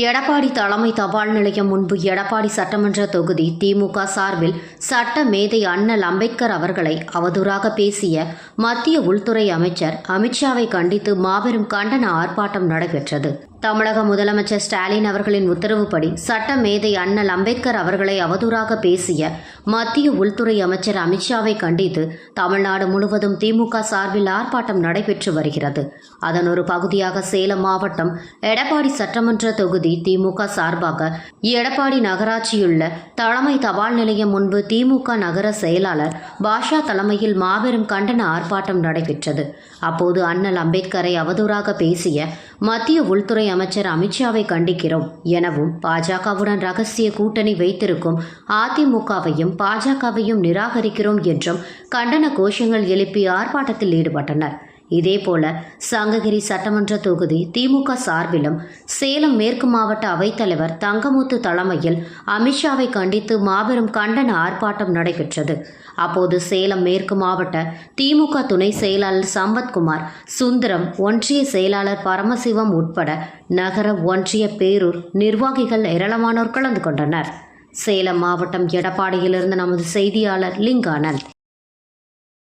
எடப்பாடி தலைமை தபால் நிலையம் முன்பு எடப்பாடி சட்டமன்ற தொகுதி திமுக சார்பில் சட்ட மேதை அண்ணல் அம்பேத்கர் அவர்களை அவதூறாக பேசிய மத்திய உள்துறை அமைச்சர் அமித்ஷாவை கண்டித்து மாபெரும் கண்டன ஆர்ப்பாட்டம் நடைபெற்றது. தமிழக முதலமைச்சர் ஸ்டாலின் அவர்களின் உத்தரவுப்படி சட்ட மேதை அண்ணல் அம்பேத்கர் அவர்களை அவதூறாக பேசிய மத்திய உள்துறை அமைச்சர் அமித்ஷாவை கண்டித்து தமிழ்நாடு முழுவதும் திமுக சார்பில் ஆர்ப்பாட்டம் நடைபெற்று வருகிறது. அதன் ஒரு பகுதியாக சேலம் மாவட்டம் எடப்பாடி சட்டமன்ற தொகுதி திமுக சார்பாக எடப்பாடி நகராட்சியுள்ள தலைமை தபால் நிலையம் முன்பு திமுக நகர செயலாளர் பாஷா தலைமையில் மாபெரும் கண்டன ஆர்ப்பாட்டம் நடைபெற்றது. அப்போது அண்ணல் அம்பேத்கரை அவதூறாக பேசிய மத்திய உள்துறை அமைச்சர் அமித்ஷாவை கண்டிக்கிறோம் எனவும் பாஜகவுடன் ரகசிய கூட்டணி வைத்திருக்கும் அதிமுகவையும் பாஜகவையும் நிராகரிக்கிறோம் என்றும் கண்டன கோஷங்கள் எழுப்பி ஆர்ப்பாட்டத்தில் ஈடுபட்டனர். இதேபோல சங்ககிரி சட்டமன்ற தொகுதி திமுக சார்பிலும் சேலம் மேற்கு மாவட்ட அவைத்தலைவர் தங்கமுத்து தலைமையில் அமித்ஷாவை கண்டித்து மாபெரும் கண்டன ஆர்ப்பாட்டம் நடைபெற்றது. அப்போது சேலம் மேற்கு மாவட்ட திமுக துணை செயலாளர் சம்பத்குமார் சுந்தரம் ஒன்றிய செயலாளர் பரமசிவம் உட்பட நகர ஒன்றிய பேரூர் நிர்வாகிகள் ஏராளமானோர் கலந்து கொண்டனர். சேலம் மாவட்டம் எடப்பாடியிலிருந்து நமது செய்தியாளர் லிங்கானந்த்.